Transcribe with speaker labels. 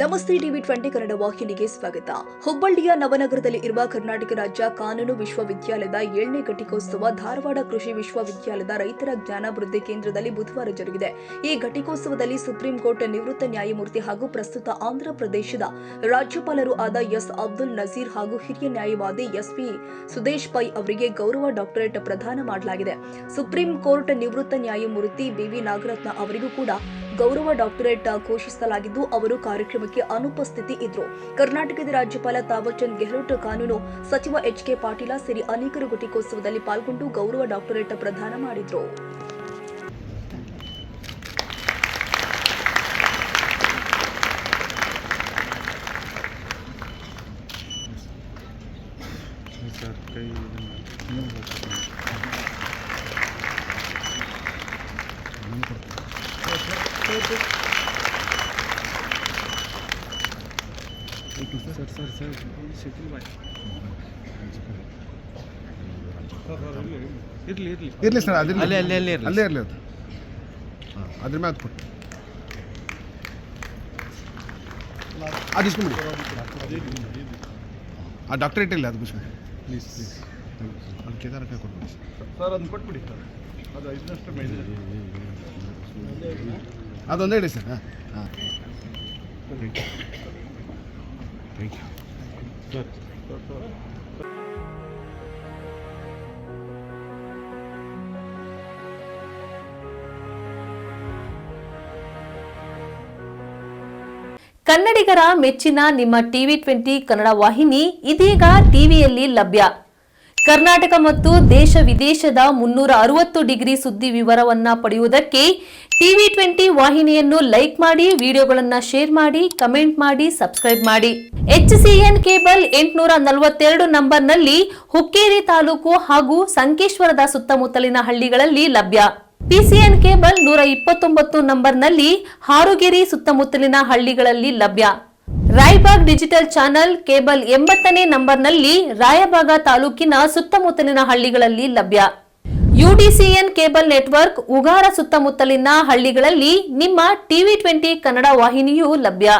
Speaker 1: ನಮಸ್ತೆ TV twenty Kannada ವಾಹಿನಿಗೆ ಸ್ವಾಗತ. ಹುಬ್ಬಳ್ಳಿಯ ನವನಗರದಲ್ಲಿ ಇರುವ ಕರ್ನಾಟಕ ರಾಜ್ಯ ಕಾನೂನು ವಿಶ್ವವಿದ್ಯಾಲಯದ ಏಳನೇ ಘಟಿಕೋತ್ಸವ ಧಾರವಾಡ ಕೃಷಿ ವಿಶ್ವವಿದ್ಯಾಲಯದ ರೈತರ ಜ್ಞಾನಾಭಿವೃದ್ಧಿ ಕೇಂದ್ರದಲ್ಲಿ ಬುಧವಾರ ಜರುಗಿದೆ. ಈ ಘಟಿಕೋತ್ಸವದಲ್ಲಿ ಸುಪ್ರೀಂ ಕೋರ್ಟ್ ನಿವೃತ್ತ ನ್ಯಾಯಮೂರ್ತಿ ಹಾಗೂ ಪ್ರಸ್ತುತ ಆಂಧ್ರ ಪ್ರದೇಶದ ರಾಜ್ಯಪಾಲರು ಆದ ಎಸ್ ಅಬ್ದುಲ್ ನಜೀರ್ ಹಾಗೂ ಹಿರಿಯ ನ್ಯಾಯವಾದಿ ಎಸ್ಪಿ ಸುದೇಶ್ ಪೈ ಅವರಿಗೆ ಗೌರವ ಡಾಕ್ಟರೇಟ್ ಪ್ರದಾನ ಮಾಡಲಾಗಿದೆ. ಸುಪ್ರೀಂ ಕೋರ್ಟ್ ನಿವೃತ್ತ ನ್ಯಾಯಮೂರ್ತಿ ಬಿವಿ ನಾಗರತ್ನ ಅವರಿಗೂ ಕೂಡ ಗೌರವ ಡಾಕ್ಟರೇಟ್ ಘೋಷಿಸಲಾಗಿದ್ದು ಅವರು ಕಾರ್ಯಕ್ರಮಕ್ಕೆ ಅನುಪಸ್ಥಿತಿ ಇದ್ರು. ಕರ್ನಾಟಕದ ರಾಜ್ಯಪಾಲ ತಾವರ್ಚಂದ್ ಗೆಹ್ಲೋಟ್ ಕಾನೂನು ಸಚಿವ ಎಚ್ ಕೆ ಪಾಟೀಲ ಸೇರಿ ಅನೇಕರು ಘಟಿಕೋತ್ಸವದಲ್ಲಿ ಪಾಲ್ಗೊಂಡು ಗೌರವ ಡಾಕ್ಟರೇಟ್ ಪ್ರದಾನ ಮಾಡಿದ್ರು.
Speaker 2: ಸರ್ ಕೈ ಇದನ್ನು ಸರ್ ಸರ್ ಸರ್ ಶಕೀಲ್ ಬಾಯ್ ಇರಲಿ ಇರಲಿ
Speaker 3: ಇರಲಿ ಸರ್ ಅದಿರಲಿ
Speaker 2: ಅಲ್ಲೇ, ಅಲ್ಲೇ, ಅಲ್ಲೇ ಇರ್ಲಿ.
Speaker 3: ಅಲ್ಲೇ ಇರಲಿ ಅದು ಹಾಂ ಅದ್ರ ಮ್ಯಾಲೆ ಕೊಟ್ಟು ಅದು ಇಸ್ಕೊಂಬಿಡಿ ಆ ಡಾಕ್ಟರೇಟ್ ಇಲ್ಲ ಅದು ಬಿಸ್ಕೊಂಡು
Speaker 2: ಪ್ಲೀಸ್ ಪ್ಲೀಸ್
Speaker 3: ಅದು ಕೇದಾರ ಕೈ ಕೊಟ್ಬಿಡಿ ಸರ್
Speaker 2: ಸರ್ ಅದನ್ನ ಕೊಟ್ಬಿಡಿ ಸರ್ ಅದು ಐದನಷ್ಟು ಮೇಲೆ
Speaker 3: ಅದೊಂದೇ
Speaker 2: ಹೇಳಿ ಸರ್.
Speaker 4: ಕನ್ನಡಿಗರ ಮೆಚ್ಚಿನ ನಿಮ್ಮ ಟಿವಿ ಟ್ವೆಂಟಿ ಕನ್ನಡ ವಾಹಿನಿ ಇದೀಗ ಟಿವಿಯಲ್ಲಿ ಲಭ್ಯ. ಕರ್ನಾಟಕ ಮತ್ತು ದೇಶ ವಿದೇಶದ ಮುನ್ನೂರ ಅರವತ್ತು ಡಿಗ್ರಿ ಸುದ್ದಿ ವಿವರವನ್ನ ಪಡೆಯುವುದಕ್ಕೆ ಟಿವಿ ಟ್ವೆಂಟಿ ವಾಹಿನಿಯನ್ನು ಲೈಕ್ ಮಾಡಿ, ವಿಡಿಯೋಗಳನ್ನು ಶೇರ್ ಮಾಡಿ, ಕಮೆಂಟ್ ಮಾಡಿ, ಸಬ್ಸ್ಕ್ರೈಬ್ ಮಾಡಿ. ಎಚ್ಸಿಎನ್ ಕೇಬಲ್ ಎಂಟುನೂರ ನಲವತ್ತೆರಡು ನಂಬರ್ನಲ್ಲಿ ಹುಕ್ಕೇರಿ ತಾಲೂಕು ಹಾಗೂ ಸಂಕೇಶ್ವರದ ಸುತ್ತಮುತ್ತಲಿನ ಹಳ್ಳಿಗಳಲ್ಲಿ ಲಭ್ಯ. ಪಿಸಿಎನ್ ಕೇಬಲ್ ನೂರ ಇಪ್ಪತ್ತೊಂಬತ್ತು ನಂಬರ್ನಲ್ಲಿ ಹಾರುಗೆರೆ ಸುತ್ತಮುತ್ತಲಿನ ಹಳ್ಳಿಗಳಲ್ಲಿ ಲಭ್ಯ. ರಾಯಬಾಗ್ ಡಿಜಿಟಲ್ ಚಾನೆಲ್ ಕೇಬಲ್ ಎಂಬತ್ತನೇ ನಂಬರ್ನಲ್ಲಿ ರಾಯಬಾಗ ತಾಲೂಕಿನ ಸುತ್ತಮುತ್ತಲಿನ ಹಳ್ಳಿಗಳಲ್ಲಿ ಲಭ್ಯ. ಯುಡಿಸಿಎನ್ ಕೇಬಲ್ ನೆಟ್ವರ್ಕ್ ಉಗಾರ ಸುತ್ತಮುತ್ತಲಿನ ಹಳ್ಳಿಗಳಲ್ಲಿ ನಿಮ್ಮ ಟಿವಿ ಟ್ವೆಂಟಿ ಕನ್ನಡ ವಾಹಿನಿಯೂ ಲಭ್ಯ.